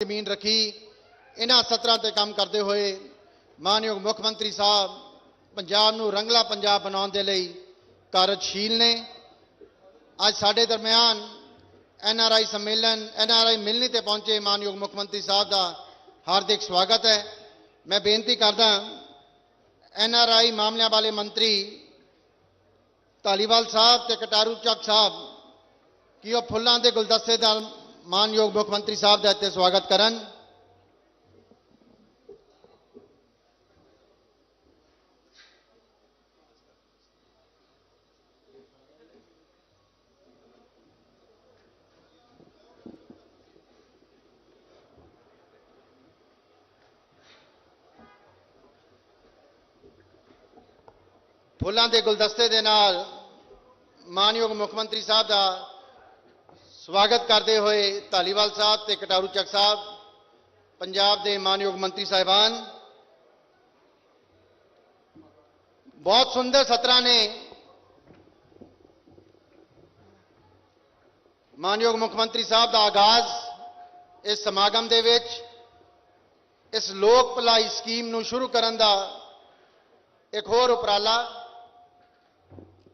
ਜ਼ਮੀਨ ਰੱਖੀ, ਇਹਨਾਂ ਸਤਰਾਂ ਤੇ ਕੰਮ ਕਰਦੇ ਹੋਏ ਮਾਨਯੋਗ ਮੁੱਖ ਮੰਤਰੀ ਸਾਹਿਬ ਪੰਜਾਬ ਨੂੰ ਰੰਗਲਾ ਪੰਜਾਬ ਬਣਾਉਣ ਦੇ ਲਈ ਕਾਰਜਸ਼ੀਲ ਨੇ। ਅੱਜ ਸਾਡੇ ਦਰਮਿਆਨ ਐਨ ਆਰ ਆਈ ਸੰਮੇਲਨ, ਐਨ ਆਰ ਆਈ ਮਿਲਣੀ ਤੇ ਪਹੁੰਚੇ ਮਾਨਯੋਗ ਮੁੱਖ ਮੰਤਰੀ ਸਾਹਿਬ ਦਾ ਹਾਰਦਿਕ ਸਵਾਗਤ ਹੈ। ਮੈਂ ਬੇਨਤੀ ਕਰਦਾ ਐਨ ਆਰ ਆਈ ਮਾਮਲਿਆਂ ਵਾਲੇ ਮੰਤਰੀ ਧਾਲੀਵਾਲ ਸਾਹਿਬ ਤੇ ਕਟਾਰੂ ਚੱਕ ਸਾਹਿਬ, ਕਿ ਉਹ ਫੁੱਲਾਂ ਦੇ ਗੁਲਦਸਤੇ ਦਾ ਮਾਨਯੋਗ ਮੁੱਖ ਮੰਤਰੀ ਸਾਹਿਬ ਦਾ ਇੱਥੇ ਸਵਾਗਤ ਕਰਨ ਫੁੱਲਾਂ ਦੇ ਗੁਲਦਸਤੇ ਦੇ ਨਾਲ ਮਾਨਯੋਗ ਮੁੱਖ ਮੰਤਰੀ ਸਾਹਿਬ ਦਾ ਸਵਾਗਤ ਕਰਦੇ ਹੋਏ ਧਾਲੀਵਾਲ ਸਾਹਿਬ ਤੇ ਕਟਾਰੂ ਚੱਕ ਸਾਹਿਬ, ਪੰਜਾਬ ਦੇ ਮਾਨਯੋਗ ਮੰਤਰੀ ਸਾਹਿਬਾਨ। ਬਹੁਤ ਸੁੰਦਰ ਸਤਰਾਂ ਨੇ ਮਾਨਯੋਗ ਮੁੱਖ ਮੰਤਰੀ ਸਾਹਿਬ ਦਾ ਆਗਾਜ਼ ਇਸ ਸਮਾਗਮ ਦੇ ਵਿੱਚ, ਇਸ ਲੋਕ ਭਲਾਈ ਸਕੀਮ ਨੂੰ ਸ਼ੁਰੂ ਕਰਨ ਦਾ ਇੱਕ ਹੋਰ ਉਪਰਾਲਾ।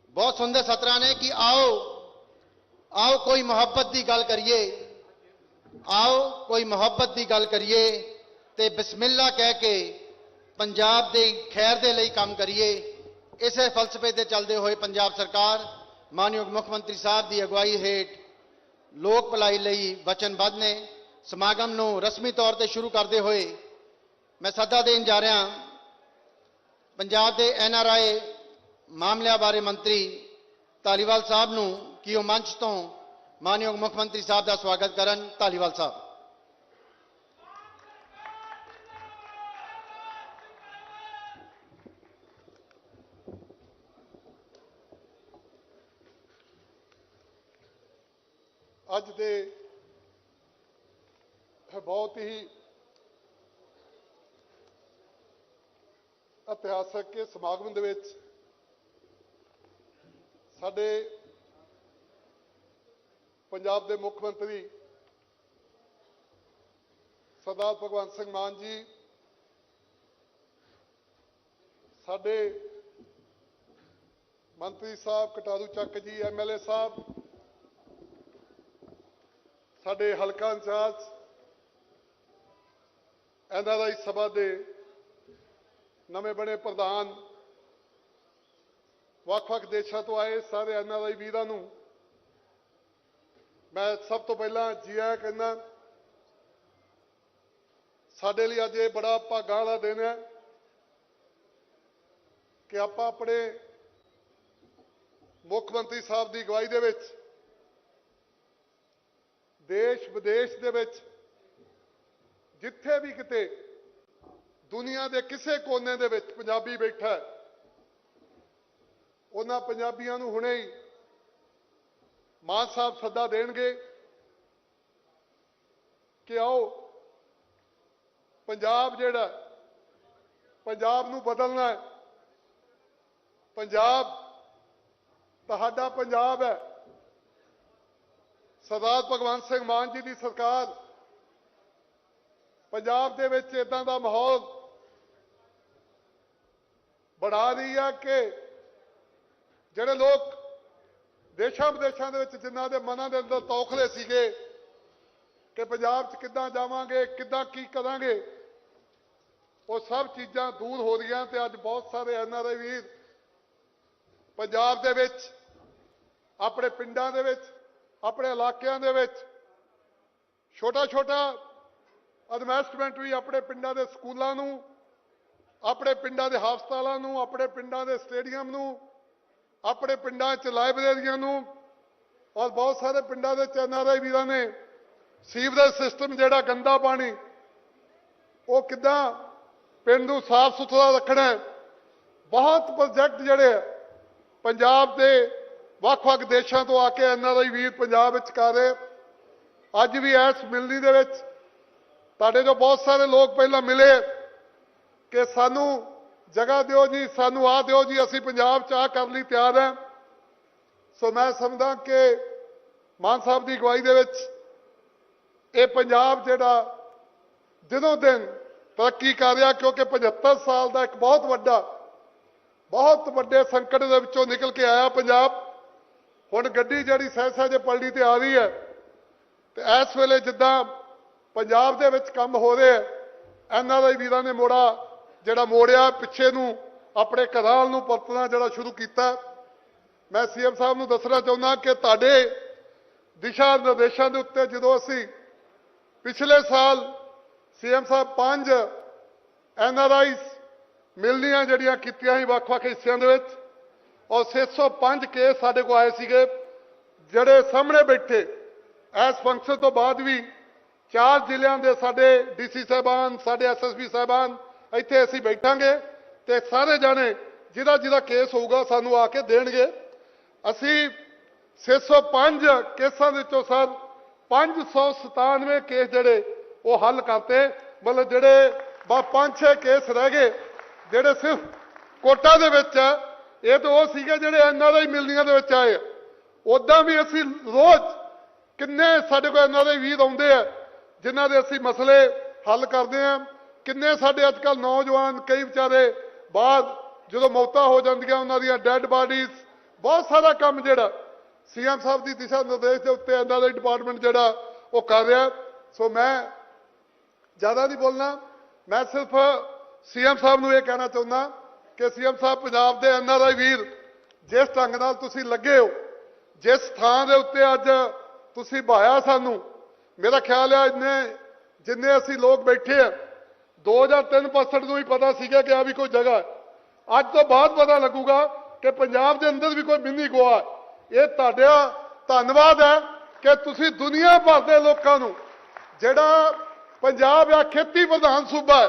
ਬਹੁਤ ਸੁੰਦਰ ਸਤਰਾਂ ਨੇ ਕਿ ਆਓ ਆਓ ਕੋਈ ਮੁਹੱਬਤ ਦੀ ਗੱਲ ਕਰੀਏ। ਆਓ ਕੋਈ ਮੁਹੱਬਤ ਦੀ ਗੱਲ ਕਰੀਏ ਤੇ ਬਿਸਮਿਲ੍ਲਾ ਕਹਿ ਕੇ ਪੰਜਾਬ ਦੇ ਖੈਰ ਦੇ ਲਈ ਕੰਮ ਕਰੀਏ। ਇਸੇ ਫਲਸਫੇ ਤੇ ਚੱਲਦੇ ਹੋਏ ਪੰਜਾਬ ਸਰਕਾਰ, ਮਾਨਯੋਗ ਮੁੱਖ ਮੰਤਰੀ ਸਾਹਿਬ ਦੀ ਅਗਵਾਈ ਹੇਠ ਲੋਕ ਭਲਾਈ ਲਈ ਵਚਨਬੱਧ ਨੇ ਸਮਾਗਮ ਨੂੰ ਰਸਮੀ ਤੌਰ ਤੇ ਸ਼ੁਰੂ ਕਰਦੇ ਹੋਏ ਮੈਂ ਸੱਦਾ ਦੇਣ ਜਾ ਰਿਹਾ ਪੰਜਾਬ ਦੇ ਐਨ ਆਰ ਆਈ ਮਾਮਲਿਆਂ ਬਾਰੇ ਮੰਤਰੀ ਧਾਲੀਵਾਲ ਸਾਹਿਬ ਨੂੰ ਕਿ ਉਹ ਮੰਚ ਤੋਂ ਮਾਨਯੋਗ ਮੁੱਖ ਮੰਤਰੀ ਸਾਹਿਬ ਦਾ ਸਵਾਗਤ ਕਰਨ ਧਾਲੀਵਾਲ ਸਾਹਿਬ ਅੱਜ ਦੇ ਬਹੁਤ ਹੀ ਇਤਿਹਾਸਕ ਸਮਾਗਮ ਦੇ ਵਿੱਚ ਸਾਡੇ ਪੰਜਾਬ ਦੇ ਮੁੱਖ ਮੰਤਰੀ ਸਰਦਾਰ ਭਗਵੰਤ ਸਿੰਘ ਮਾਨ ਜੀ, ਸਾਡੇ ਮੰਤਰੀ ਸਾਹਿਬ ਕਟਾਰੂ ਚੱਕ ਜੀ ਐਮਐਲਏ ਸਾਹਿਬ, ਸਾਡੇ ਹਲਕਾ ਇੰਚਾਰਜ ਐਨਆਰਆਈ ਸਭਾ ਦੇ ਨਵੇਂ ਬਣੇ ਪ੍ਰਧਾਨ, ਵੱਖ-ਵੱਖ ਦੇਸ਼ਾਂ ਤੋਂ ਆਏ ਸਾਰੇ ਐਨਆਰਆਈ ਵੀਰਾਂ ਨੂੰ ਮੈਂ ਸਭ ਤੋਂ ਪਹਿਲਾਂ ਜੀ ਆਇਆਂ ਕਹਿੰਦਾ, ਸਾਡੇ ਲਈ ਅੱਜ ਇਹ ਬੜਾ ਭਾਗਾਂ ਵਾਲਾ ਦਿਨ ਹੈ ਕਿ ਆਪਾਂ ਆਪਣੇ ਮੁੱਖ ਮੰਤਰੀ ਸਾਹਿਬ ਦੀ ਅਗਵਾਈ ਦੇ ਵਿੱਚ, ਦੇਸ਼ ਵਿਦੇਸ਼ ਦੇ ਵਿੱਚ, ਜਿੱਥੇ ਵੀ ਕਿਤੇ ਦੁਨੀਆ ਦੇ ਕਿਸੇ ਕੋਨੇ ਦੇ ਵਿੱਚ ਪੰਜਾਬੀ ਬੈਠਾ ਉਹਨਾਂ ਪੰਜਾਬੀਆਂ ਨੂੰ ਹੁਣੇ ਹੀ ਮਾਨ ਸਾਹਿਬ ਸੱਦਾ ਦੇਣਗੇ ਕਿ ਆਓ ਪੰਜਾਬ ਜਿਹੜਾ ਪੰਜਾਬ ਨੂੰ ਬਦਲਣਾ ਹੈ। ਪੰਜਾਬ, ਤੁਹਾਡਾ ਪੰਜਾਬ ਹੈ। ਸਰਦਾਰ ਭਗਵੰਤ ਸਿੰਘ ਮਾਨ ਜੀ ਦੀ ਸਰਕਾਰ। ਪੰਜਾਬ ਦੇ ਵਿੱਚ ਇਦਾਂ ਦਾ ਮਾਹੌਲ ਬਣਾ ਰਹੀ ਹੈ ਕਿ ਜਿਹੜੇ ਲੋਕ ਦੇਸ਼ਾਂ ਵਿਦੇਸ਼ਾਂ ਦੇ ਵਿੱਚ ਜਿਨ੍ਹਾਂ ਦੇ ਮਨਾਂ ਦੇ ਅੰਦਰ ਤੌਖਲੇ ਸੀਗੇ ਕਿ ਪੰਜਾਬ 'ਚ ਕਿੱਦਾਂ ਜਾਵਾਂਗੇ, ਕਿੱਦਾਂ ਕੀ ਕਰਾਂਗੇ, ਉਹ ਸਭ ਚੀਜ਼ਾਂ ਦੂਰ ਹੋ ਰਹੀਆਂ ਤੇ ਅੱਜ ਬਹੁਤ ਸਾਰੇ ਐਨਆਰਆਈ ਵੀਰ ਪੰਜਾਬ ਦੇ ਵਿੱਚ, ਆਪਣੇ ਪਿੰਡਾਂ ਦੇ ਵਿੱਚ, ਆਪਣੇ ਇਲਾਕਿਆਂ ਦੇ ਵਿੱਚ ਛੋਟਾ ਛੋਟਾ ਇਨਵੈਸਟਮੈਂਟ ਵੀ ਆਪਣੇ ਪਿੰਡਾਂ ਦੇ ਸਕੂਲਾਂ ਨੂੰ, ਆਪਣੇ ਪਿੰਡਾਂ ਦੇ ਹਸਪਤਾਲਾਂ ਨੂੰ, ਆਪਣੇ ਪਿੰਡਾਂ ਦੇ ਸਟੇਡੀਅਮ ਨੂੰ ਆਪਣੇ ਪਿੰਡਾਂ 'ਚ ਲਾਇਬ੍ਰੇਰੀਆਂ ਨੂੰ ਔਰ ਬਹੁਤ ਸਾਰੇ ਪਿੰਡਾਂ ਦੇ ਐਨਆਰਆਈ ਵੀਰਾਂ ਨੇ ਸੀਵਰੇਜ ਸਿਸਟਮ ਜਿਹੜਾ ਗੰਦਾ ਪਾਣੀ ਉਹ ਕਿੱਦਾਂ ਪਿੰਡ ਨੂੰ ਸਾਫ਼ ਸੁਥਰਾ ਰੱਖਣਾ ਬਹੁਤ ਪ੍ਰੋਜੈਕਟ ਜਿਹੜੇ ਆ, ਪੰਜਾਬ ਦੇ ਵੱਖ-ਵੱਖ ਦੇਸ਼ਾਂ ਤੋਂ ਆ ਕੇ ਐਨਆਰਆਈ ਵੀਰ ਪੰਜਾਬ ਵਿੱਚ ਕਰ ਰਹੇ ਅੱਜ ਵੀ ਇਸ ਮਿਲਣੀ ਦੇ ਵਿੱਚ ਤੁਹਾਡੇ ਜੋ ਬਹੁਤ ਸਾਰੇ ਲੋਕ ਪਹਿਲਾਂ ਮਿਲੇ ਕਿ ਸਾਨੂੰ ਜਗ੍ਹਾ ਦਿਓ ਜੀ, ਸਾਨੂੰ ਆ ਦਿਓ ਜੀ, ਅਸੀਂ ਪੰਜਾਬ ਚ ਆ ਕਰਨ ਲਈ ਤਿਆਰ ਹੈ। ਸੋ ਮੈਂ ਸਮਝਦਾ ਕਿ ਮਾਨ ਸਾਹਿਬ ਦੀ ਅਗਵਾਈ ਦੇ ਵਿੱਚ ਇਹ ਪੰਜਾਬ ਜਿਹੜਾ ਦਿਨੋਂ ਦਿਨ ਤਰੱਕੀ ਕਰ ਰਿਹਾ, ਕਿਉਂਕਿ 75 ਸਾਲ ਦਾ ਇੱਕ ਬਹੁਤ ਵੱਡਾ, ਬਹੁਤ ਵੱਡੇ ਸੰਕਟ ਦੇ ਵਿੱਚੋਂ ਨਿਕਲ ਕੇ ਆਇਆ ਪੰਜਾਬ। ਹੁਣ ਗੱਡੀ ਜਿਹੜੀ ਸਹਿਸ਼ਾ ਜੇ ਪਲੜੀ ਤੇ ਆ ਰਹੀ ਹੈ ਤੇ ਇਸ ਵੇਲੇ ਜਿੱਦਾਂ ਪੰਜਾਬ ਦੇ ਵਿੱਚ ਕੰਮ ਹੋ ਰਿਹਾ ਐਨਆਰਆਈ ਵੀਰਾਂ ਨੇ ਮੋੜਾ ਜਿਹੜਾ ਮੋੜਿਆ, ਪਿੱਛੇ ਨੂੰ, ਆਪਣੇ ਘਰਾਂ ਨੂੰ ਪਰਤਣਾ ਜਿਹੜਾ ਸ਼ੁਰੂ ਕੀਤਾ। ਮੈਂ ਸੀਐਮ ਸਾਹਿਬ ਨੂੰ ਦੱਸਣਾ ਚਾਹੁੰਦਾ ਕਿ ਤੁਹਾਡੇ ਦਿਸ਼ਾ ਨਿਰਦੇਸ਼ਾਂ ਦੇ ਉੱਤੇ ਜਦੋਂ ਅਸੀਂ ਪਿਛਲੇ ਸਾਲ ਸੀਐਮ ਸਾਹਿਬ ਪੰਜ ਐਨਆਰਆਈਸ ਮਿਲਣੀਆਂ ਜਿਹੜੀਆਂ ਕੀਤੀਆਂ ਸੀ ਵੱਖ-ਵੱਖ ਹਿੱਸਿਆਂ ਦੇ ਵਿੱਚ, ਔਰ 605 ਕੇਸ ਸਾਡੇ ਕੋਲ ਆਏ ਸੀਗੇ, ਜਿਹੜੇ ਸਾਹਮਣੇ ਬੈਠੇ, ਇਸ ਫੰਕਸ਼ਨ ਤੋਂ ਬਾਅਦ ਵੀ ਚਾਰ ਜ਼ਿਲ੍ਹਿਆਂ ਦੇ ਸਾਡੇ ਡੀਸੀ ਸਾਹਿਬਾਨ, ਸਾਡੇ ਐਸਐਸਪੀ ਸਾਹਿਬਾਨ ਇੱਥੇ ਅਸੀਂ ਬੈਠਾਂਗੇ ਤੇ ਸਾਰੇ ਜਾਣੇ ਜਿਹਦਾ ਜਿਹਦਾ ਕੇਸ ਹੋਊਗਾ ਸਾਨੂੰ ਆ ਕੇ ਦੇਣਗੇ। ਅਸੀਂ 605 ਕੇਸਾਂ ਦੇ ਵਿੱਚੋਂ ਸਰ 597 ਕੇਸ ਜਿਹੜੇ ਉਹ ਹੱਲ ਕਰਤੇ। ਮਤਲਬ ਜਿਹੜੇ ਬਾ ਪੰਜ ਛੇ ਕੇਸ ਰਹਿ ਗਏ, ਜਿਹੜੇ ਸਿਰਫ ਕੋਟਾ ਦੇ ਵਿੱਚ ਆ, ਇਹ ਤਾਂ ਉਹ ਸੀਗੇ ਜਿਹੜੇ ਐਨਆਰਆਈ ਮਿਲਨੀਆਂ ਦੇ ਵਿੱਚ ਆਏ ਉਦਾਂ ਵੀ ਅਸੀਂ ਰੋਜ਼ ਕਿੰਨੇ ਸਾਡੇ ਕੋਲ ਐਨਆਰਆਈ ਵੀਰ ਆਉਂਦੇ ਆ, ਜਿਨ੍ਹਾਂ ਦੇ ਅਸੀਂ ਮਸਲੇ ਹੱਲ ਕਰਦੇ ਆ। ਕਿੰਨੇ ਸਾਡੇ ਅੱਜ ਕੱਲ ਨੌਜਵਾਨ, ਕਈ ਵਿਚਾਰੇ ਬਾਅਦ ਜਦੋਂ ਮੌਤਾਂ ਹੋ ਜਾਂਦੀਆਂ, ਉਹਨਾਂ ਦੀਆਂ ਡੈੱਡ ਬਾਡੀਜ਼ ਬਹੁਤ ਸਾਰਾ ਕੰਮ ਜਿਹੜਾ ਸੀਐਮ ਸਾਹਿਬ ਦੀ ਦਿਸ਼ਾ ਨਿਰਦੇਸ਼ ਦੇ ਉੱਤੇ ਐਨਆਰਆਈ ਡਿਪਾਰਟਮੈਂਟ ਜਿਹੜਾ ਉਹ ਕਰ ਰਿਹਾ। ਸੋ ਮੈਂ ਜ਼ਿਆਦਾ ਨਹੀਂ ਬੋਲਣਾ, ਮੈਂ ਸਿਰਫ ਸੀਐਮ ਸਾਹਿਬ ਨੂੰ ਇਹ ਕਹਿਣਾ ਚਾਹੁੰਦਾ ਕਿ ਸੀਐਮ ਸਾਹਿਬ ਪੰਜਾਬ ਦੇ ਐਨਆਰਆਈ ਵੀਰ, ਜਿਸ ਢੰਗ ਨਾਲ ਤੁਸੀਂ ਲੱਗੇ ਹੋ, ਜਿਸ ਥਾਂ ਦੇ ਉੱਤੇ ਅੱਜ ਤੁਸੀਂ ਭਾਇਆ ਸਾਨੂੰ, ਮੇਰਾ ਖਿਆਲ ਹੈ ਇੰਨੇ, ਜਿੰਨੇ ਅਸੀਂ ਲੋਕ ਬੈਠੇ ਆ 2003% ਨੂੰ ਹੀ ਪਤਾ ਸੀਗਾ ਕਿ ਆ ਵੀ ਕੋਈ ਜਗ੍ਹਾ ਅੱਜ ਤੋਂ ਬਾਅਦ ਪਤਾ ਲੱਗੂਗਾ ਕਿ ਪੰਜਾਬ ਦੇ ਅੰਦਰ ਵੀ ਕੋਈ ਮਿੰਨੀ ਗੋਆ ਇਹ ਤੁਹਾਡਾ ਧੰਨਵਾਦ ਹੈ ਕਿ ਤੁਸੀਂ ਦੁਨੀਆ ਭਰ ਦੇ ਲੋਕਾਂ ਨੂੰ ਜਿਹੜਾ ਪੰਜਾਬ ਆ ਖੇਤੀ ਪ੍ਰਧਾਨ ਸੂਬਾ ਹੈ,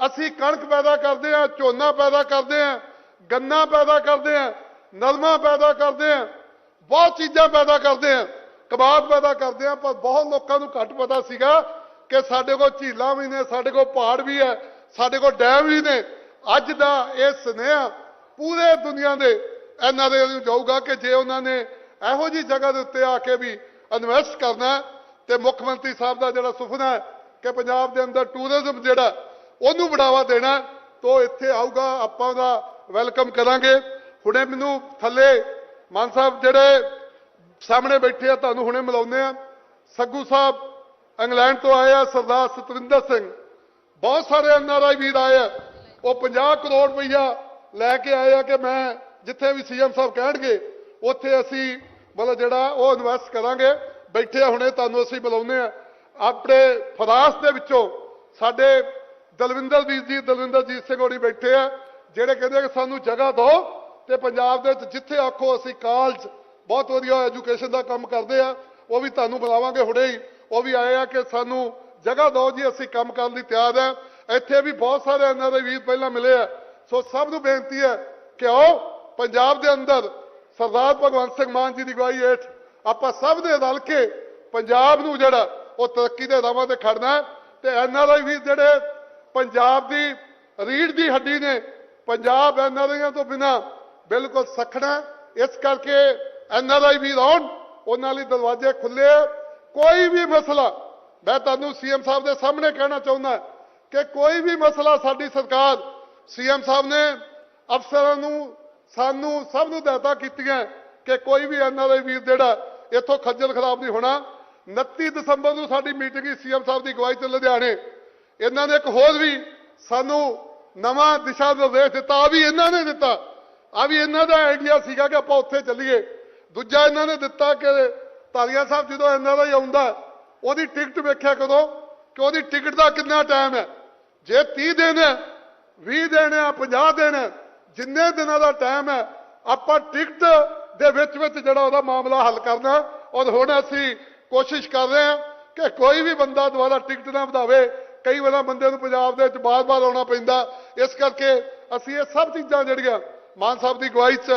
ਅਸੀਂ ਕਣਕ ਪੈਦਾ ਕਰਦੇ ਹਾਂ, ਝੋਨਾ ਪੈਦਾ ਕਰਦੇ ਹਾਂ, ਗੰਨਾ ਪੈਦਾ ਕਰਦੇ ਹਾਂ, ਨਰਮਾ ਪੈਦਾ ਕਰਦੇ ਹਾਂ, ਬਹੁਤ ਚੀਜ਼ਾਂ ਪੈਦਾ ਕਰਦੇ ਹਾਂ, ਕਬਾਬ ਪੈਦਾ ਕਰਦੇ ਹਾਂ, ਪਰ ਬਹੁਤ ਲੋਕਾਂ ਨੂੰ ਘੱਟ ਪਤਾ ਸੀਗਾ ਕਿ ਸਾਡੇ ਕੋਲ ਝੀਲਾਂ ਵੀ ਨੇ, ਸਾਡੇ ਕੋਲ ਪਹਾੜ ਵੀ ਹੈ, ਸਾਡੇ ਕੋਲ ਡੈਮ ਵੀ ਨੇ। ਅੱਜ ਦਾ ਇਹ ਸੁਨੇਹਾ ਪੂਰੇ ਦੁਨੀਆ ਦੇ ਇਹਨਾਂ ਦੇ ਨੂੰ ਜਾਊਗਾ ਕਿ ਜੇ ਉਹਨਾਂ ਨੇ ਇਹੋ ਜੀ ਜਗ੍ਹਾ ਦੇ ਉੱਤੇ ਆ ਕੇ ਵੀ ਇਨਵੈਸਟ ਕਰਨਾ ਤੇ ਮੁੱਖ ਮੰਤਰੀ ਸਾਹਿਬ ਦਾ ਜਿਹੜਾ ਸੁਪਨਾ ਹੈ ਕਿ ਪੰਜਾਬ ਦੇ ਅੰਦਰ ਟੂਰਿਜ਼ਮ ਜਿਹੜਾ, ਉਹਨੂੰ ਬੜਾਵਾ ਦੇਣਾ ਤੋ ਇੱਥੇ ਆਊਗਾ, ਆਪਾਂ ਉਹਦਾ ਵੈਲਕਮ ਕਰਾਂਗੇ। ਹੁਣੇ ਮੈਨੂੰ ਥੱਲੇ ਮਾਨ ਸਾਹਿਬ ਜਿਹੜੇ ਸਾਹਮਣੇ ਬੈਠੇ ਆ, ਤੁਹਾਨੂੰ ਹੁਣੇ ਮਿਲਾਉਂਦੇ ਆ। ਸੱਗੂ ਸਾਹਿਬ ਇੰਗਲੈਂਡ ਤੋਂ ਆਏ ਆ ਸਰਦਾਰ ਸਤਵਿੰਦਰ ਸਿੰਘ। ਬਹੁਤ ਸਾਰੇ ਐਨਆਰਆਈ ਵੀਰ ਆਏ। ਆ ਉਹ 50 ਕਰੋੜ ਰੁਪਈਆ ਲੈ ਕੇ ਆਏ ਆ ਕਿ ਮੈਂ ਜਿੱਥੇ ਵੀ ਸੀਐਮ ਸਾਹਿਬ ਕਹਿਣਗੇ, ਉੱਥੇ ਅਸੀਂ ਮਤਲਬ ਜਿਹੜਾ ਉਹ ਇਨਵੈਸਟ ਕਰਾਂਗੇ। ਬੈਠੇ ਆ ਹੁਣੇ, ਤੁਹਾਨੂੰ ਅਸੀਂ ਬੁਲਾਉਂਦੇ ਆ। ਆਪਣੇ ਫਰਾਸ ਦੇ ਵਿੱਚੋਂ ਸਾਡੇ ਦਲਵਿੰਦਰ ਵੀਰ ਜੀ, ਦਲਵਿੰਦਰਜੀਤ ਸਿੰਘ ਹੋਰੀ ਬੈਠੇ ਆ, ਜਿਹੜੇ ਕਹਿੰਦੇ ਕਿ ਸਾਨੂੰ ਜਗ੍ਹਾ ਦਿਓ ਤੇ ਪੰਜਾਬ ਦੇ ਵਿੱਚ ਜਿੱਥੇ ਆਖੋ ਅਸੀਂ ਕਾਲਜ ਬਹੁਤ ਵਧੀਆ ਐਜੂਕੇਸ਼ਨ ਦਾ ਕੰਮ ਕਰਦੇ ਆ, ਉਹ ਵੀ ਤੁਹਾਨੂੰ ਬੁਲਾਵਾਂਗੇ ਹੁਣੇ ਹੀ। ਉਹ ਵੀ ਆਏ ਆ ਕਿ ਸਾਨੂੰ ਜਗ੍ਹਾ ਦਿਓ ਜੀ, ਅਸੀਂ ਕੰਮ ਕਰਨ ਲਈ ਤਿਆਰ ਆ। ਇੱਥੇ ਵੀ ਬਹੁਤ ਸਾਰੇ ਇਹਨਾਂ ਦੇ ਵੀਰ ਪਹਿਲਾਂ ਮਿਲੇ ਆ। ਸੋ ਸਭ ਨੂੰ ਬੇਨਤੀ ਹੈ ਕਿ ਆਓ, ਪੰਜਾਬ ਦੇ ਅੰਦਰ ਸਰਦਾਰ ਭਗਵੰਤ ਸਿੰਘ ਮਾਨ ਜੀ ਦੀ ਅਗਵਾਈ ਹੇਠ ਆਪਾਂ ਸਭ ਦੇ ਰਲ ਕੇ ਪੰਜਾਬ ਨੂੰ ਜਿਹੜਾ ਉਹ ਤਰੱਕੀ ਦੇ ਰਾਹਾਂ ਤੇ ਖੜਨਾ ਹੈ। ਤੇ ਐਨਆਰਆਈ ਵੀ ਜਿਹੜੇ ਪੰਜਾਬ ਦੀ ਰੀੜ ਦੀ ਹੱਡੀ ਨੇ, ਪੰਜਾਬ ਐਨਆਰਆਈਆਂ ਤੋਂ ਬਿਨਾ ਬਿਲਕੁਲ ਸਖਣਾ ਇਸ ਕਰਕੇ ਐਨਆਰਆਈ ਵੀ ਆਉਣ, ਉਹਨਾਂ ਲਈ ਦਰਵਾਜ਼ੇ ਖੁੱਲੇ ਕੋਈ ਵੀ ਮਸਲਾ, ਮੈਂ ਤੁਹਾਨੂੰ ਸੀਐਮ ਸਾਹਿਬ ਦੇ ਸਾਹਮਣੇ ਕਹਿਣਾ ਚਾਹੁੰਦਾ ਕਿ ਕੋਈ ਵੀ ਮਸਲਾ ਸਾਡੀ ਸਰਕਾਰ, ਸੀਐਮ ਸਾਹਿਬ ਨੇ ਅਫਸਰਾਂ ਨੂੰ, ਸਾਨੂੰ ਸਭ ਨੂੰ ਹਦਾਇਤਾਂ ਕੀਤੀਆਂ ਕਿ ਕੋਈ ਵੀ ਐਨਆਰਆਈ ਵੀਰ ਜਿਹੜਾ ਇੱਥੋਂ ਖੱਜਲ ਖਰਾਬ ਨਹੀਂ ਹੋਣਾ। 29 ਦਸੰਬਰ ਨੂੰ ਸਾਡੀ ਮੀਟਿੰਗ ਸੀ ਸੀਐਮ ਸਾਹਿਬ ਦੀ ਅਗਵਾਈ ਤੇ ਲੁਧਿਆਣੇ। ਇਹਨਾਂ ਨੇ ਇੱਕ ਹੋਰ ਵੀ ਸਾਨੂੰ ਨਵਾਂ ਦਿਸ਼ਾ ਨਿਰਦੇਸ਼ ਦਿੱਤਾ, ਆ ਵੀ ਇਹਨਾਂ ਨੇ ਦਿੱਤਾ। ਆ ਵੀ ਇਹਨਾਂ ਦਾ ਆਈਡੀਆ ਸੀਗਾ ਕਿ ਆਪਾਂ ਉੱਥੇ ਚੱਲੀਏ। ਦੂਜਾ ਇਹਨਾਂ ਨੇ ਦਿੱਤਾ ਕਿ ਤਾਲੀਆ ਸਾਹਿਬ ਜਦੋਂ ਐਨਆਰਆਈ ਆਉਂਦਾ, ਉਹਦੀ ਟਿਕਟ ਵੇਖਿਆ ਕਦੋਂ ਕਿ ਉਹਦੀ ਟਿਕਟ ਦਾ ਕਿੰਨਾ ਟਾਈਮ ਹੈ। ਜੇ 30 ਦਿਨ ਹੈ 20 ਦਿਨ ਹੈ 50 ਦਿਨ ਹੈ, ਜਿੰਨੇ ਦਿਨਾਂ ਦਾ ਟਾਈਮ ਹੈ, ਆਪਾਂ ਟਿਕਟ ਦੇ ਵਿੱਚ ਵਿੱਚ ਜਿਹੜਾ ਉਹਦਾ ਮਾਮਲਾ ਹੱਲ ਕਰਨਾ ਔਰ ਹੁਣ ਅਸੀਂ ਕੋਸ਼ਿਸ਼ ਕਰ ਰਹੇ ਹਾਂ ਕਿ ਕੋਈ ਵੀ ਬੰਦਾ ਦੁਬਾਰਾ ਟਿਕਟ ਨਾ ਵਧਾਵੇ। ਕਈ ਵਾਰ ਬੰਦੇ ਨੂੰ ਪੰਜਾਬ ਦੇ ਵਿੱਚ ਬਾਰ-ਬਾਰ ਆਉਣਾ ਪੈਂਦਾ। ਇਸ ਕਰਕੇ ਅਸੀਂ ਇਹ ਸਭ ਚੀਜ਼ਾਂ ਜਿਹੜੀਆਂ ਮਾਨ ਸਾਹਿਬ ਦੀ ਅਗਵਾਈ 'ਚ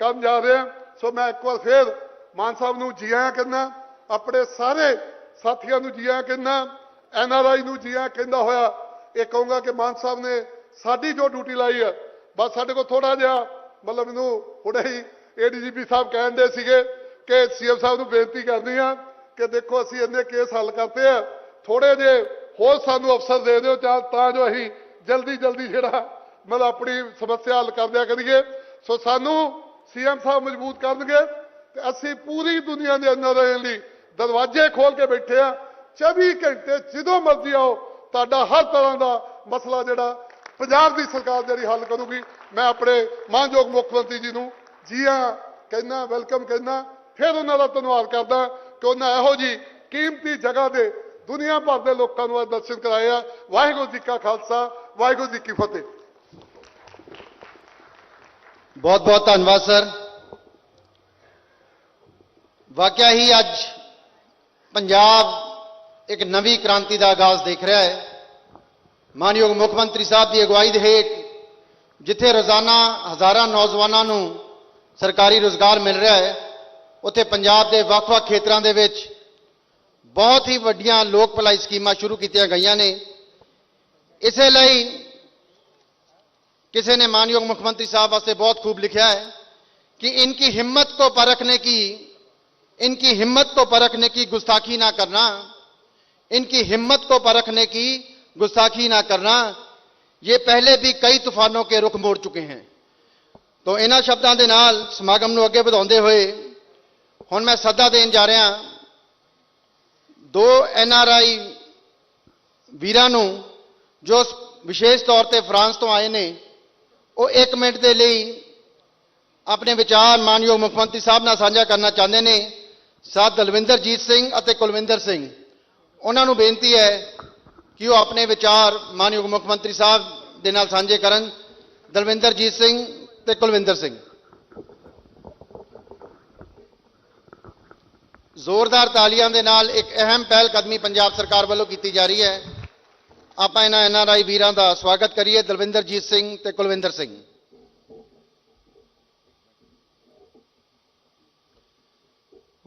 ਕੰਮ ਜਾ ਰਹੇ ਹਾਂ। ਸੋ ਮੈਂ ਇੱਕ ਵਾਰ ਫੇਰ ਮਾਨ ਸਾਹਿਬ ਨੂੰ ਜੀ ਆਇਆਂ ਕਹਿੰਦਾ, ਆਪਣੇ ਸਾਰੇ ਸਾਥੀਆਂ ਨੂੰ ਜੀ ਆਇਆਂ ਕਹਿੰਦਾ ਆਈ ਨੂੰ ਜੀ ਆਇਆਂ ਕਹਿੰਦਾ ਹੋਇਆ। ਇਹ ਕਹੂੰਗਾ ਕਿ ਮਾਨ ਸਾਹਿਬ ਨੇ ਸਾਡੀ ਜੋ ਡਿਊਟੀ ਲਾਈ ਹੈ ਬਸ ਸਾਡੇ ਕੋਲ ਥੋੜਾ ਜਿਹਾ ਮਤਲਬ ਮੈਨੂੰ ਹੁਣੇ ਹੀ ਏਡੀਜੀਪੀ ਸਾਹਿਬ ਕਹਿੰਦੇ ਸੀਗੇ ਕਿ ਸੀਐਮ ਸਾਹਿਬ ਨੂੰ ਬੇਨਤੀ ਕਰਨੀ ਆ ਕਿ ਦੇਖੋ ਅਸੀਂ ਇੰਨੇ ਕੇਸ ਹੱਲ ਕਰਤੇ ਆ ਥੋੜੇ ਜੇ ਹੋਰ ਸਾਨੂੰ ਅਫਸਰ ਦੇ ਦਿਓ ਤਾਂ ਤਾਂ ਜੋ ਅਸੀਂ ਜਲਦੀ ਜਲਦੀ ਜਿਹੜਾ ਮਤਲਬ ਆਪਣੀ ਸਮੱਸਿਆ ਹੱਲ ਕਰ ਦਿਆ ਕਰੀਏ। ਸੋ ਸਾਨੂੰ ਸੀਐਮ ਸਾਹਿਬ ਮਜ਼ਬੂਤ ਕਰਨਗੇ। ਤੇ ਅਸੀਂ ਪੂਰੀ ਦੁਨੀਆ ਦੇ ਅੰਦਰ ਰਹਿਣ ਲਈ ਦਰਵਾਜ਼ੇ ਖੋਲ ਕੇ ਬੈਠੇ ਆ 24 ਘੰਟੇ ਜਦੋਂ ਮਰਜ਼ੀ ਆਓ, ਤੁਹਾਡਾ ਹਰ ਤਰ੍ਹਾਂ ਦਾ ਮਸਲਾ ਜਿਹੜਾ ਪੰਜਾਬ ਦੀ ਸਰਕਾਰ ਜਿਹੜੀ ਹੱਲ ਕਰੂਗੀ, ਮੈਂ ਆਪਣੇ ਮਾਨਯੋਗ ਮੁੱਖ ਮੰਤਰੀ ਜੀ ਨੂੰ ਜੀ ਆਇਆਂ ਕਹਿਣਾ ਵੈਲਕਮ ਕਹਿੰਦਾ ਫਿਰ ਉਹਨਾਂ ਦਾ ਧੰਨਵਾਦ ਕਰਦਾ ਕਿ ਉਹਨਾਂ ਇਹੋ ਜੀ ਕੀਮਤੀ ਜਗ੍ਹਾ ਦੇ ਦੁਨੀਆ ਭਰ ਦੇ ਲੋਕਾਂ ਨੂੰ ਅੱਜ ਦਰਸ਼ਨ ਕਰਾਏ ਆ। ਵਾਹਿਗੁਰੂ ਜੀ ਕਾ ਖਾਲਸਾ, ਵਾਹਿਗੁਰੂ ਜੀ ਕੀ ਫਤਿਹ। ਬਹੁਤ ਬਹੁਤ ਧੰਨਵਾਦ, ਸਰ। ਵਾਕਿਆ ਹੀ ਅੱਜ ਪੰਜਾਬ ਇੱਕ ਨਵੀਂ ਕ੍ਰਾਂਤੀ ਦਾ ਆਗਾਜ਼ ਦੇਖ ਰਿਹਾ ਹੈ। ਮਾਨਯੋਗ ਮੁੱਖ ਮੰਤਰੀ ਸਾਹਿਬ ਦੀ ਅਗਵਾਈ ਦੇ ਹੇਠ ਜਿੱਥੇ ਰੋਜ਼ਾਨਾ ਹਜ਼ਾਰਾਂ ਨੌਜਵਾਨਾਂ ਨੂੰ ਸਰਕਾਰੀ ਰੋਜ਼ਗਾਰ ਮਿਲ ਰਿਹਾ ਹੈ, ਉੱਥੇ ਪੰਜਾਬ ਦੇ ਵੱਖ-ਵੱਖ ਖੇਤਰਾਂ ਦੇ ਵਿੱਚ ਬਹੁਤ ਹੀ ਵੱਡੀਆਂ ਲੋਕ ਭਲਾਈ ਸਕੀਮਾਂ ਸ਼ੁਰੂ ਕੀਤੀਆਂ ਗਈਆਂ ਨੇ। ਇਸੇ ਲਈ ਕਿਸੇ ਨੇ ਮਾਨਯੋਗ ਮੁੱਖ ਮੰਤਰੀ ਸਾਹਿਬ ਵਾਸਤੇ ਬਹੁਤ ਖੂਬ ਲਿਖਿਆ ਹੈ ਕਿ ਇਨਕੀ ਹਿੰਮਤ ਕੋ ਪਰਖਨੇ ਕੀ इनकी हिम्मत को परखने की गुस्ताखी ना करना इनकी हिम्मत को परखने की गुस्ताखी ना करना ये पहले भी कई तूफानों के रुख मोड़ चुके हैं तो ਇਹਨਾਂ ਸ਼ਬਦਾਂ ਦੇ ਨਾਲ ਸਮਾਗਮ ਨੂੰ ਅੱਗੇ ਵਧਾਉਂਦੇ ਹੋਏ ਹੁਣ ਮੈਂ ਸੱਦਾ ਦੇਣ ਜਾ ਰਿਹਾ ਦੋ ਐਨ ਆਰ ਆਈ ਵੀਰਾਂ ਨੂੰ ਜੋ ਵਿਸ਼ੇਸ਼ ਤੌਰ ਤੇ ਫਰਾਂਸ ਤੋਂ ਆਏ ਨੇ ਉਹ 1 ਮਿੰਟ ਦੇ ਲਈ ਆਪਣੇ ਵਿਚਾਰ ਮਾਨਯੋਗ ਮੁੱਖ ਮੰਤਰੀ ਸਾਹਿਬ ਨਾਲ ਸਾਂਝਾ ਕਰਨਾ ਚਾਹੁੰਦੇ ਨੇ ਸਾਥ ਦਲਵਿੰਦਰਜੀਤ ਸਿੰਘ ਅਤੇ ਕੁਲਵਿੰਦਰ ਸਿੰਘ। ਉਹਨਾਂ ਨੂੰ ਬੇਨਤੀ ਹੈ ਕਿ ਉਹ ਆਪਣੇ ਵਿਚਾਰ ਮਾਨਯੋਗ ਮੁੱਖ ਮੰਤਰੀ ਸਾਹਿਬ ਦੇ ਨਾਲ ਸਾਂਝੇ ਕਰਨ। ਦਲਵਿੰਦਰਜੀਤ ਸਿੰਘ ਤੇ ਕੁਲਵਿੰਦਰ ਸਿੰਘ। ਜ਼ੋਰਦਾਰ ਤਾਲੀਆਂ ਦੇ ਨਾਲ ਇੱਕ ਅਹਿਮ ਪਹਿਲ ਕਦਮੀ ਪੰਜਾਬ ਸਰਕਾਰ ਵੱਲੋਂ ਕੀਤੀ ਜਾ ਰਹੀ ਹੈ। ਆਪਾਂ ਇਹਨਾਂ ਐਨਆਰਆਈ ਵੀਰਾਂ ਦਾ ਸਵਾਗਤ ਕਰੀਏ। ਦਲਵਿੰਦਰਜੀਤ ਸਿੰਘ ਤੇ ਕੁਲਵਿੰਦਰ ਸਿੰਘ।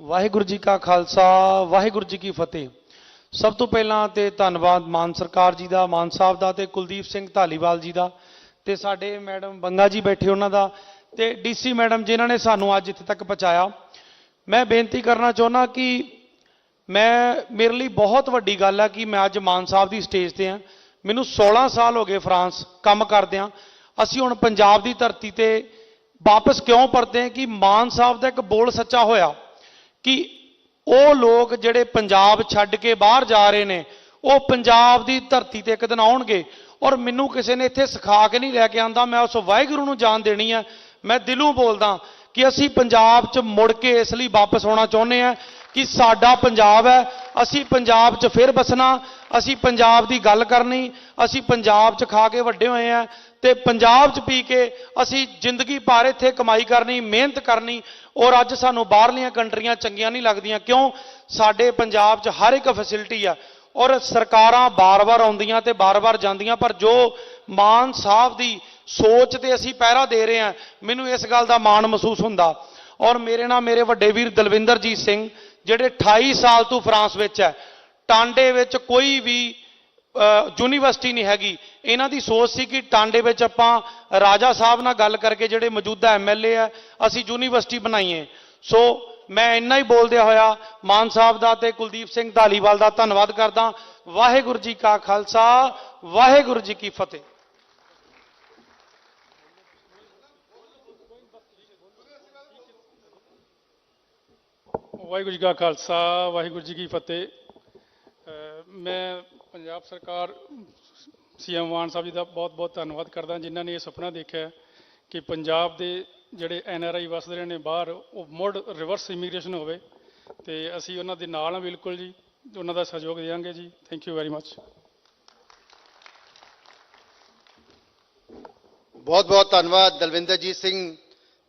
ਵਾਹਿਗੁਰੂ ਜੀ ਕਾ ਖਾਲਸਾ, ਵਾਹਿਗੁਰੂ ਜੀ ਕੀ ਫਤਿਹ। ਸਭ ਤੋਂ ਪਹਿਲਾਂ ਤੇ ਧੰਨਵਾਦ ਮਾਨ ਸਰਕਾਰ ਜੀ ਦਾ, ਮਾਨ ਸਾਹਿਬ ਦਾ ਤੇ ਕੁਲਦੀਪ ਸਿੰਘ ਢਾਲੀਵਾਲ ਜੀ ਦਾ ਤੇ ਸਾਡੇ ਮੈਡਮ ਬੰਗਾ ਜੀ ਬੈਠੇ ਉਹਨਾਂ ਦਾ ਤੇ ਡੀਸੀ ਮੈਡਮ ਜਿਨ੍ਹਾਂ ਨੇ ਸਾਨੂੰ ਅੱਜ ਇੱਥੇ ਤੱਕ ਪਹੁੰਚਾਇਆ। ਮੈਂ ਬੇਨਤੀ ਕਰਨਾ ਚਾਹੁੰਦਾ ਕਿ ਮੈਂ, ਮੇਰੇ ਲਈ ਬਹੁਤ ਵੱਡੀ ਗੱਲ ਆ ਕਿ ਮੈਂ ਅੱਜ ਮਾਨ ਸਾਹਿਬ ਦੀ ਸਟੇਜ ਤੇ ਹਾਂ ਮੈਨੂੰ 16 ਸਾਲ ਹੋ ਗਏ ਫਰਾਂਸ ਕੰਮ ਕਰਦਿਆਂ। ਅਸੀਂ ਹੁਣ ਪੰਜਾਬ ਦੀ ਧਰਤੀ ਤੇ ਵਾਪਸ ਕਿਉਂ ਪਰਤੇ ਕਿ ਮਾਨ ਸਾਹਿਬ ਦਾ ਇੱਕ ਬੋਲ ਸੱਚਾ ਹੋਇਆ। ਕਿ ਉਹ ਲੋਕ ਜਿਹੜੇ ਪੰਜਾਬ ਛੱਡ ਕੇ ਬਾਹਰ ਜਾ ਰਹੇ ਨੇ, ਉਹ ਪੰਜਾਬ ਦੀ ਧਰਤੀ ਤੇ ਇੱਕ ਦਿਨ ਆਉਣਗੇ ਔਰ ਮੈਨੂੰ ਕਿਸੇ ਨੇ ਇੱਥੇ ਸਿਖਾ ਕੇ ਨਹੀਂ ਲੈ ਕੇ ਆਂਦਾ, ਮੈਂ ਉਸ ਵਾਹਿਗੁਰੂ ਨੂੰ ਜਾਣ ਦੇਣੀ ਹੈ ਮੈਂ ਦਿਲੋਂ ਬੋਲਦਾ ਕਿ ਅਸੀਂ ਪੰਜਾਬ 'ਚ ਮੁੜ ਕੇ ਇਸ ਲਈ ਵਾਪਸ ਆਉਣਾ ਚਾਹੁੰਦੇ ਹਾਂ ਕਿ ਸਾਡਾ ਪੰਜਾਬ ਹੈ, ਅਸੀਂ ਪੰਜਾਬ 'ਚ ਫਿਰ ਬਸਣਾ, ਅਸੀਂ ਪੰਜਾਬ ਦੀ ਗੱਲ ਕਰਨੀ, ਅਸੀਂ ਪੰਜਾਬ 'ਚ ਖਾ ਕੇ ਵੱਡੇ ਹੋਏ ਆ ਤੇ ਪੰਜਾਬ 'ਚ ਪੀ ਕੇ ਅਸੀਂ ਜ਼ਿੰਦਗੀ ਭਰ ਇੱਥੇ ਕਮਾਈ ਕਰਨੀ, ਮਿਹਨਤ ਕਰਨੀ ਔਰ ਅੱਜ ਸਾਨੂੰ ਬਾਹਰਲੀਆਂ ਕੰਟਰੀਆਂ ਚੰਗੀਆਂ ਨਹੀਂ ਲੱਗਦੀਆਂ। ਕਿਉਂ? ਸਾਡੇ ਪੰਜਾਬ 'ਚ ਹਰ ਇੱਕ ਫੈਸਿਲਿਟੀ ਆ ਔਰ ਸਰਕਾਰਾਂ ਬਾਰ-ਬਾਰ ਆਉਂਦੀਆਂ ਤੇ ਬਾਰ-ਬਾਰ ਜਾਂਦੀਆਂ, ਪਰ ਜੋ ਮਾਨ ਸਾਹਿਬ ਦੀ ਸੋਚ ਤੇ ਅਸੀਂ ਪਹਿਰਾ ਦੇ ਰਹੇ ਹਾਂ, ਮੈਨੂੰ ਇਸ ਗੱਲ ਦਾ ਮਾਣ ਮਹਿਸੂਸ ਹੁੰਦਾ। ਔਰ ਮੇਰੇ ਨਾਲ ਮੇਰੇ ਵੱਡੇ ਵੀਰ ਦਲਵਿੰਦਰਜੀਤ ਸਿੰਘ, ਜਿਹੜੇ 28 ਸਾਲ ਤੋਂ ਫਰਾਂਸ ਵਿੱਚ ਹੈ, ਟਾਂਡੇ ਵਿੱਚ ਕੋਈ ਵੀ ਯੂਨੀਵਰਸਿਟੀ ਨਹੀਂ ਹੈਗੀ। ਇਹਨਾਂ ਦੀ ਸੋਚ ਸੀ ਕਿ ਟਾਂਡੇ ਵਿੱਚ ਆਪਾਂ ਰਾਜਾ ਸਾਹਿਬ ਨਾਲ ਗੱਲ ਕਰਕੇ ਜਿਹੜੇ ਮੌਜੂਦਾ ਐਮਐਲਏ ਆ, ਅਸੀਂ ਯੂਨੀਵਰਸਿਟੀ ਬਣਾਈਏ। ਸੋ ਮੈਂ ਇੰਨਾ ਹੀ ਬੋਲਦਿਆ ਹੋਇਆ ਮਾਨ ਸਾਹਿਬ ਦਾ ਤੇ ਕੁਲਦੀਪ ਸਿੰਘ ਧਾਲੀਵਾਲ ਦਾ ਧੰਨਵਾਦ ਕਰਦਾ। ਵਾਹਿਗੁਰੂ ਜੀ ਕਾ ਖਾਲਸਾ, ਵਾਹਿਗੁਰੂ ਜੀ ਕੀ ਫਤਿਹ। ਵਾਹਿਗੁਰੂ ਜੀ ਕਾ ਖਾਲਸਾ, ਵਾਹਿਗੁਰੂ ਜੀ ਕੀ ਫਤਿਹ। ਮੈਂ ਪੰਜਾਬ ਸਰਕਾਰ, ਸੀਐਮ ਮਾਨ ਸਾਹਿਬ ਜੀ ਦਾ ਬਹੁਤ-ਬਹੁਤ ਧੰਨਵਾਦ ਕਰਦਾ ਜਿਨ੍ਹਾਂ ਨੇ ਇਹ ਸੁਪਨਾ ਦੇਖਿਆ ਕਿ ਪੰਜਾਬ ਦੇ ਜਿਹੜੇ ਐੱਨ ਆਰ ਆਈ ਵਸਦੇ ਰਹੇ ਨੇ ਬਾਹਰ, ਉਹ ਮੁੜ ਰਿਵਰਸ ਇਮੀਗ੍ਰੇਸ਼ਨ ਹੋਵੇ। ਤੇ ਅਸੀਂ ਉਹਨਾਂ ਦੇ ਨਾਲ ਹਾਂ ਬਿਲਕੁਲ ਜੀ। ਉਹਨਾਂ ਦਾ ਸਹਿਯੋਗ ਦੇਵਾਂਗੇ ਜੀ। ਥੈਂਕ ਯੂ ਵੈਰੀ ਮੱਚ ਬਹੁਤ ਬਹੁਤ ਧੰਨਵਾਦ ਦਲਵਿੰਦਰਜੀਤ ਸਿੰਘ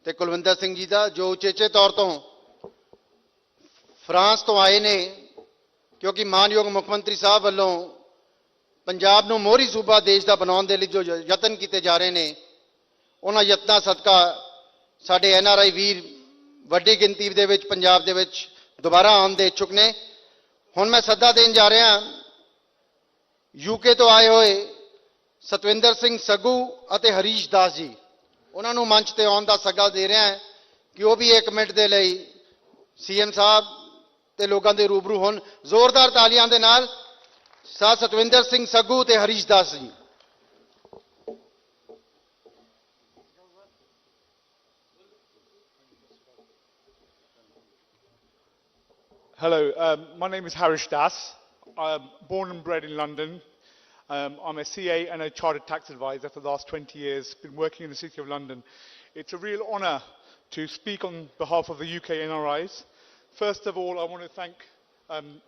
ਤੇ ਕੁਲਵਿੰਦਰ ਸਿੰਘ ਜੀ ਦਾ, ਜੋ ਉਚੇਚੇ ਤੌਰ ਤੋਂ ਫਰਾਂਸ ਤੋਂ ਆਏ ਨੇ, ਕਿਉਂਕਿ ਮਾਨਯੋਗ ਮੁੱਖ ਮੰਤਰੀ ਸਾਹਿਬ ਵੱਲੋਂ ਪੰਜਾਬ ਨੂੰ ਮੋਹਰੀ ਸੂਬਾ ਦੇਸ਼ ਦਾ ਬਣਾਉਣ ਦੇ ਲਈ ਜੋ ਯਤਨ ਕੀਤੇ ਜਾ ਰਹੇ ਨੇ, ਉਹਨਾਂ ਯਤਨਾਂ ਸਦਕਾ ਸਾਡੇ ਐਨ ਆਰ ਆਈ ਵੀਰ ਵੱਡੀ ਗਿਣਤੀ ਦੇ ਵਿੱਚ, ਪੰਜਾਬ ਦੇ ਵਿੱਚ ਦੁਬਾਰਾ ਆਉਣ ਦੇ ਇੱਛੁਕ ਨੇ। ਹੁਣ ਮੈਂ ਸੱਦਾ ਦੇਣ ਜਾ ਰਿਹਾ ਯੂਕੇ ਤੋਂ ਆਏ ਹੋਏ ਸਤਵਿੰਦਰ ਸਿੰਘ ਸੱਗੂ ਅਤੇ ਹਰੀਸ਼ ਦਾਸ ਜੀ, ਉਹਨਾਂ ਨੂੰ ਮੰਚ ਤੇ ਆਉਣ ਦਾ ਸੱਦਾ ਦੇ ਰਿਹਾ ਹਾਂ ਕਿ ਉਹ ਵੀ 1 ਮਿੰਟ ਦੇ ਲਈ ਸੀਐਮ ਸਾਹਿਬ ਤੇ ਲੋਕਾਂ ਦੇ ਰੂਬਰੂ ਹੋਣ। ਜ਼ੋਰਦਾਰ ਤਾਲੀਆਂ ਦੇ ਨਾਲ ਸਾਹ ਸਤਵਿੰਦਰ ਸਿੰਘ ਸੱਗੂ ਤੇ Harish Das ji Hello, um, my name is Harish Das. I'm born and bred in London. Um, I'm a CA and a chartered tax advisor for the last 20 years, been working in the City of London. It's a real honour to speak on behalf of the UK NRIs. First of all, I want to thank um,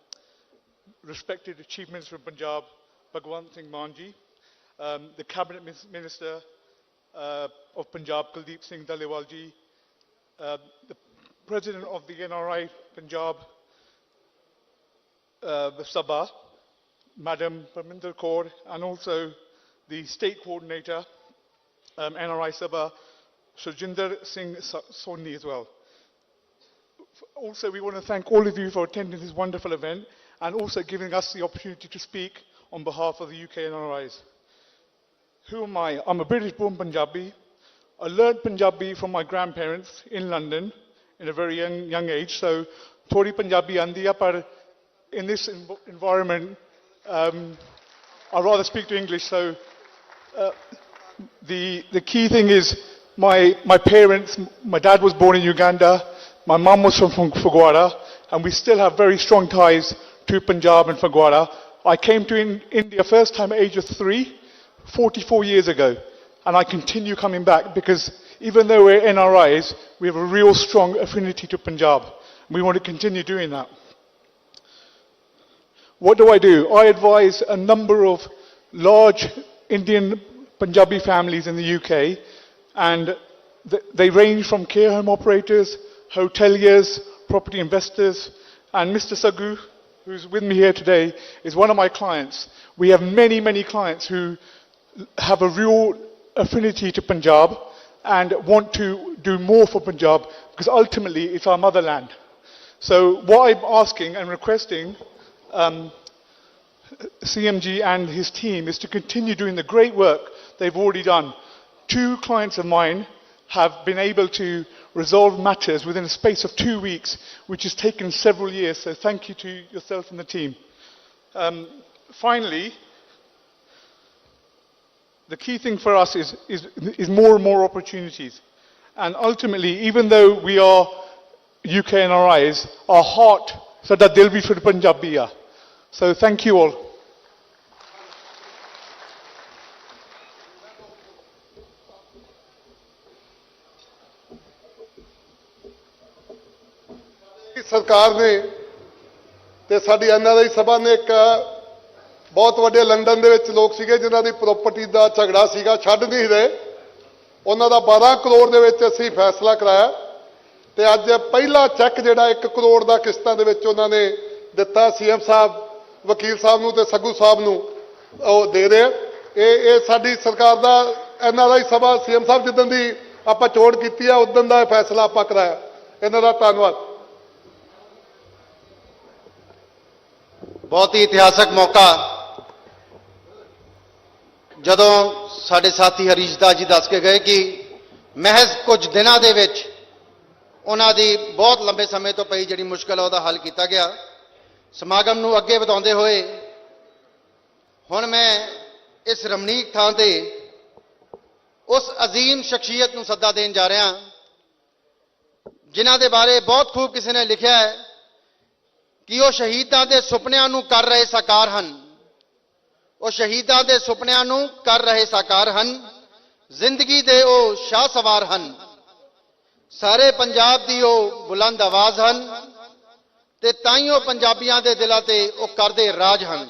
respected Chief Minister of Punjab, Bhagwant Singh Manji, um, the Cabinet Minister uh, of Punjab, Kuldeep Singh Dhaliwalji, uh, the President of the NRI Punjab, uh, Sabha, Madam Parminder Kaur, and also the State Coordinator, um, NRI Sabha, Sujinder Singh Soni as well. Also, we want to thank all of you for attending this wonderful event and also giving us the opportunity to speak on behalf of the UK NRIs. Who am I? I'm a British born Punjabi. I learned Punjabi from my grandparents in London in a very young, young age, so Tori Punjabi hai, par in this env- environment, um, I'd rather speak to English. So uh, the, the key thing is my, my parents, my dad was born in Uganda, my mum was from, from Fagwara, and we still have very strong ties to Punjab and Fagwara. I came to in, India first time at age of three, 44 years ago, and I continue coming back because even though we're NRIs, we have a real strong affinity to Punjab. We want to continue doing that. What do I do? I advise a number of large Indian Punjabi families in the UK, and th- they range from care home operators, hoteliers, property investors, and Mr. Sagu, who's with me here today, is one of my clients. We have many, many clients who have a real affinity to Punjab and want to do more for Punjab because ultimately it's our motherland. So what I'm asking and requesting um, CMG and his team is to continue doing the great work they've already done. Two clients of mine have been able to resolve matters within a space of two weeks, which has taken several years. So thank you to yourself and the team. Um, finally, the key thing for us is, is, is more and more opportunities. And ultimately, even though we are UK NRIs, our eyes, our heart, sada dil bhi fir Punjabi hai. So thank you all. ਸਰਕਾਰ ਨੇ ਤੇ ਸਾਡੀ NRI ਸਭਾ ਨੇ ਇੱਕ ਬਹੁਤ ਵੱਡੇ London ਦੇ ਵਿੱਚ ਲੋਕ ਸੀਗੇ ਜਿਨ੍ਹਾਂ ਦੀ ਪ੍ਰਾਪਰਟੀ ਦਾ ਝਗੜਾ ਸੀਗਾ, ਛੱਡ ਨਹੀਂ ਰਹੇ। ਉਹਨਾਂ ਦਾ 12 ਕਰੋੜ ਦੇ ਵਿੱਚ ਅਸੀਂ ਫੈਸਲਾ ਕਰਾਇਆ ਤੇ ਅੱਜ ਪਹਿਲਾ ਚੈੱਕ ਜਿਹੜਾ 1 ਕਰੋੜ ਦਾ ਕਿਸ਼ਤਾਂ ਦੇ ਵਿੱਚ ਉਹਨਾਂ ਨੇ ਦਿੱਤਾ। ਸੀਐਮ ਸਾਹਿਬ, ਵਕੀਲ ਸਾਹਿਬ ਨੂੰ ਤੇ ਸੱਗੂ ਸਾਹਿਬ ਨੂੰ ਉਹ ਦੇ ਰਹੇ ਇਹ ਇਹ ਸਾਡੀ ਸਰਕਾਰ ਦਾ ਐਨਆਰਆਈ ਸਭਾ ਸੀਐਮ ਸਾਹਿਬ ਜਿੱਦਣ ਦੀ ਆਪਾਂ ਚੋਣ ਕੀਤੀ ਆ, ਉਦੋਂ ਦਾ ਇਹ ਫੈਸਲਾ ਆਪਾਂ ਕਰਾਇਆ। ਇਹਨਾਂ ਦਾ ਧੰਨਵਾਦ। ਬਹੁਤ ਹੀ ਇਤਿਹਾਸਕ ਮੌਕਾ। ਜਦੋਂ ਸਾਡੇ ਸਾਥੀ ਹਰੀਸ਼ ਦਾਸ ਜੀ ਦੱਸ ਕੇ ਗਏ ਕਿ ਮਹਿਜ਼ ਕੁਝ ਦਿਨਾਂ ਦੇ ਵਿੱਚ ਉਹਨਾਂ ਦੀ ਬਹੁਤ ਲੰਬੇ ਸਮੇਂ ਤੋਂ ਪਈ ਜਿਹੜੀ ਮੁਸ਼ਕਲ ਉਹਦਾ ਹੱਲ ਕੀਤਾ ਗਿਆ। ਸਮਾਗਮ ਨੂੰ ਅੱਗੇ ਵਧਾਉਂਦੇ ਹੋਏ ਹੁਣ ਮੈਂ ਇਸ ਰਮਣੀਕ ਥਾਂ ਤੇ ਉਸ ਅਜ਼ੀਮ ਸ਼ਖਸੀਅਤ ਨੂੰ ਸੱਦਾ ਦੇਣ ਜਾ ਰਿਹਾ ਜਿਨ੍ਹਾਂ ਦੇ ਬਾਰੇ ਬਹੁਤ ਖੂਬ ਕਿਸੇ ਨੇ ਲਿਖਿਆ ਹੈ। ਕਿ ਉਹ ਸ਼ਹੀਦਾਂ ਦੇ ਸੁਪਨਿਆਂ ਨੂੰ ਕਰ ਰਹੇ ਸਾਕਾਰ ਹਨ। ਉਹ ਸ਼ਹੀਦਾਂ ਦੇ ਸੁਪਨਿਆਂ ਨੂੰ ਕਰ ਰਹੇ ਸਾਕਾਰ ਹਨ। ਜ਼ਿੰਦਗੀ ਦੇ ਉਹ ਸ਼ਾਹ ਸਵਾਰ ਹਨ। ਸਾਰੇ ਪੰਜਾਬ ਦੀ ਉਹ ਬੁਲੰਦ ਆਵਾਜ਼ ਹਨ ਤੇ ਤਾਈਓ ਪੰਜਾਬੀਆਂ ਦੇ ਦਿਲਾਂ ਤੇ ਉਹ ਕਰਦੇ ਰਾਜ ਹਨ।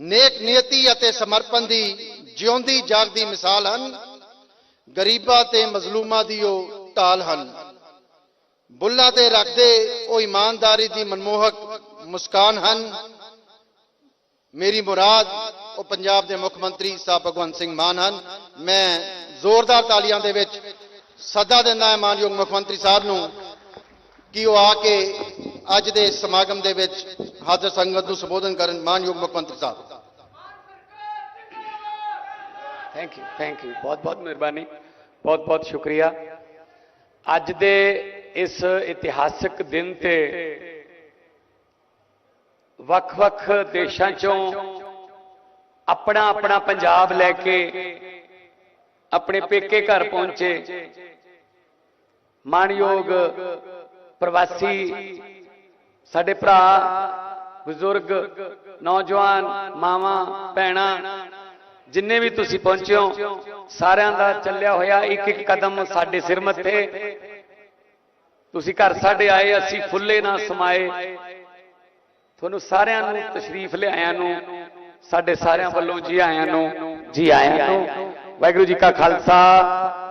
ਨੇਕ ਨੀਅਤੀ ਅਤੇ ਸਮਰਪਣ ਦੀ ਜਿਉਂਦੀ ਜਾਗਦੀ ਮਿਸਾਲ ਹਨ। ਗਰੀਬਾਂ ਤੇ ਮਜ਼ਲੂਮਾਂ ਦੀ ਉਹ ਢਾਲ ਹਨ। ਬੁੱਲਾਂ ਤੇ ਰੱਖਦੇ ਉਹ ਇਮਾਨਦਾਰੀ ਦੀ ਮਨਮੋਹਕ ਮੁਸਕਾਨ ਹਨ। ਮੇਰੀ ਮੁਰਾਦ, ਉਹ ਪੰਜਾਬ ਦੇ ਮੁੱਖ ਮੰਤਰੀ ਸਾਹਿਬ ਭਗਵੰਤ ਸਿੰਘ ਮਾਨ ਹਨ। ਮੈਂ ਜ਼ੋਰਦਾਰ ਤਾਲੀਆਂ ਦੇ ਵਿੱਚ ਸੱਦਾ ਦਿੰਦਾ ਹਾਂ ਮਾਨਯੋਗ ਮੁੱਖ ਮੰਤਰੀ ਸਾਹਿਬ ਨੂੰ ਕਿ ਉਹ ਆ ਕੇ ਅੱਜ ਦੇ ਸਮਾਗਮ ਦੇ ਵਿੱਚ ਹਾਜ਼ਰ ਸੰਗਤ ਨੂੰ ਸੰਬੋਧਨ ਕਰਨ। ਮਾਨਯੋਗ ਮੁੱਖ ਮੰਤਰੀ ਸਾਹਿਬ। ਥੈਂਕ ਯੂ ਥੈਂਕ ਯੂ ਬਹੁਤ ਬਹੁਤ ਮਿਹਰਬਾਨੀ ਬਹੁਤ ਬਹੁਤ ਸ਼ੁਕਰੀਆ। ਅੱਜ ਦੇ ਇਸ ਇਤਿਹਾਸਕ ਦਿਨ ਤੇ ਵੱਖ-ਵੱਖ ਦੇਸ਼ਾਂ ਚੋਂ ਆਪਣਾ ਆਪਣਾ ਪੰਜਾਬ ਲੈ ਕੇ ਆਪਣੇ ਪੇਕੇ ਘਰ ਪਹੁੰਚੇ। ਮਾਣਯੋਗ ਪ੍ਰਵਾਸੀ ਸਾਡੇ ਭਰਾ, ਬਜ਼ੁਰਗ, ਨੌਜਵਾਨ, ਮਾਵਾਂ, ਭੈਣਾਂ, ਜਿੰਨੇ ਵੀ ਤੁਸੀਂ ਪਹੁੰਚਿਓ ਸਾਰਿਆਂ ਦਾ ਚੱਲਿਆ ਹੋਇਆ ਇੱਕ ਇੱਕ ਕਦਮ ਸਾਡੇ ਸਿਰ ਮੱਥੇ। ਤੁਸੀਂ ਘਰ ਸਾਡੇ ਆਏ, ਅਸੀਂ ਫੁੱਲੇ ਨਾ ਸਮਾਏ। ਤੁਹਾਨੂੰ ਸਾਰਿਆਂ ਨੂੰ ਤਸ਼ਰੀਫ ਲਿਆਇਆਂ ਨੂੰ, ਸਾਡੇ ਸਾਰਿਆਂ ਵੱਲੋਂ ਜੀ ਆਇਆਂ ਨੂੰ, ਜੀ ਆਇਆਂ ਨੂੰ। ਵਾਹਿਗੁਰੂ ਜੀ ਕਾ ਖਾਲਸਾ,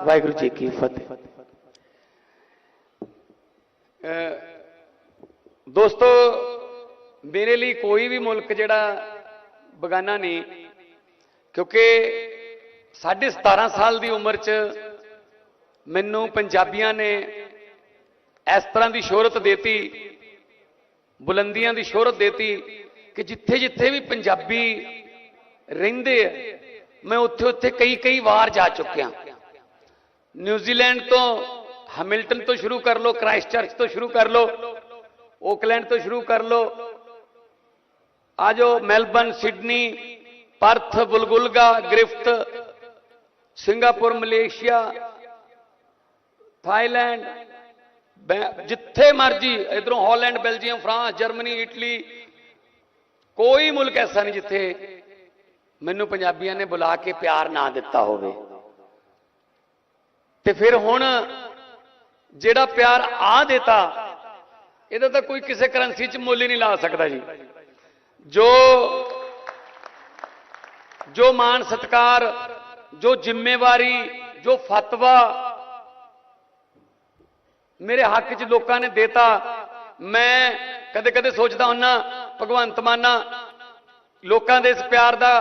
ਵਾਹਿਗੁਰੂ ਜੀ ਕੀ ਫਤਿਹ। ਦੋਸਤੋ, ਮੇਰੇ ਲਈ ਕੋਈ ਵੀ ਮੁਲਕ ਜਿਹੜਾ ਬਗਾਨਾ ਨਹੀਂ, ਕਿਉਂਕਿ ਸਾਢੇ 17 ਸਾਲ ਦੀ ਉਮਰ 'ਚ ਮੈਨੂੰ ਪੰਜਾਬੀਆਂ ਨੇ ਇਸ ਤਰ੍ਹਾਂ ਦੀ ਸ਼ੋਹਰਤ ਦੇਤੀ, ਬੁਲੰਦੀਆਂ ਦੀ ਸ਼ੋਹਰਤ ਦੇਤੀ ਕਿ ਜਿੱਥੇ ਜਿੱਥੇ ਵੀ ਪੰਜਾਬੀ ਰਹਿੰਦੇ ਆ, ਮੈਂ ਉੱਥੇ ਉੱਥੇ ਕਈ ਕਈ ਵਾਰ ਜਾ ਚੁੱਕਿਆ। ਨਿਊਜ਼ੀਲੈਂਡ ਤੋਂ ਹੈਮਿਲਟਨ ਤੋਂ ਸ਼ੁਰੂ ਕਰ ਲਓ ਕ੍ਰਾਈਸਟ ਚਰਚ ਤੋਂ ਸ਼ੁਰੂ ਕਰ ਲਓ, ਓਕਲੈਂਡ ਤੋਂ ਸ਼ੁਰੂ ਕਰ ਲਓ। ਆ ਜਾਓ Melbourne Sydney, Perth, Woolgoolga Griffith Singapore, Malaysia, Thailand ਜਿੱਥੇ ਮਰਜ਼ੀ, ਇਧਰੋਂ Holland, Belgium, France, Germany, Italy, ਕੋਈ ਮੁਲਕ ਐਸਾ ਨਹੀਂ ਜਿੱਥੇ ਮੈਨੂੰ ਪੰਜਾਬੀਆਂ ਨੇ ਬੁਲਾ ਕੇ ਪਿਆਰ ਨਾ ਦਿੱਤਾ ਹੋਵੇ। ਤੇ ਫਿਰ ਹੁਣ ਜਿਹੜਾ ਪਿਆਰ ਆ ਦਿੱਤਾ, ਇਹਦਾ ਤਾਂ ਕੋਈ ਕਿਸੇ ਕਰੰਸੀ 'ਚ ਮੁੱਲ ਹੀ ਨਹੀਂ ਲਾ ਸਕਦਾ ਜੀ। ਜੋ ਜੋ ਮਾਣ ਸਤਕਾਰ, ਜੋ ਜ਼ਿੰਮੇਵਾਰੀ, ਜੋ ਫਤਵਾ ਮੇਰੇ ਹੱਕ 'ਚ ਲੋਕਾਂ ਨੇ ਦੇਤਾ। ਮੈਂ ਕਦੇ ਕਦੇ ਸੋਚਦਾ ਹੁੰਨਾ, ਭਗਵੰਤ ਮਾਨਾ ਲੋਕਾਂ ਦੇ ਇਸ ਪਿਆਰ ਦਾ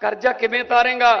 ਕਰਜ਼ਾ ਕਿਵੇਂ ਤਾਰੇਗਾ